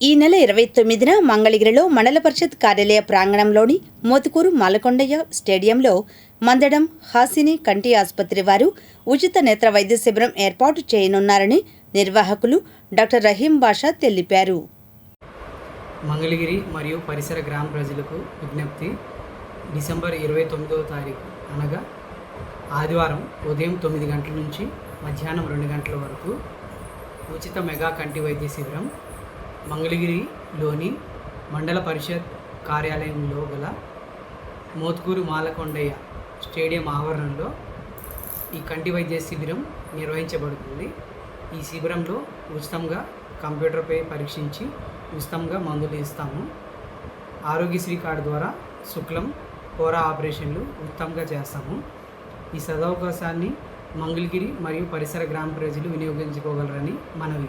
ఈ నెల ఇరవై తొమ్మిదిన మంగళగిరిలో మండల పరిషత్ కార్యాలయ ప్రాంగణంలోని మోతుకూరు మలకొండయ్య స్టేడియంలో మందడం హాసిని కంటి ఆసుపత్రి వారు ఉచిత నేత్ర వైద్య శిబిరం ఏర్పాటు చేయనున్నారని నిర్వాహకులు డాక్టర్ రహీం బాషా తెలిపారు. మంగళగిరి మరియు పరిసర గ్రామ ప్రజలకు విజ్ఞప్తి. డిసెంబర్ ఇరవై తొమ్మిదవ తారీఖు అనగా ఆదివారం ఉదయం తొమ్మిది గంటల నుంచి మధ్యాహ్నం రెండు గంటల వరకు ఉచిత మెగా కంటి వైద్య శిబిరం మంగళగిరిలోని మండల పరిషత్ కార్యాలయంలో గల మోత్కూరు మాలకొండయ్య స్టేడియం ఆవరణలో ఈ కంటి వైద్య శిబిరం నిర్వహించబడుతుంది. ఈ శిబిరంలో ఉచితంగా కంప్యూటర్పై పరీక్షించి ఉచితంగా మందులు ఇస్తాము ఆరోగ్యశ్రీ కార్డు ద్వారా శుక్లం పోరా ఆపరేషన్లు ఉచితంగా చేస్తాము. ఈ సదవకాశాన్ని మంగళగిరి మరియు పరిసర గ్రామ ప్రజలు వినియోగించుకోగలరని మనవి.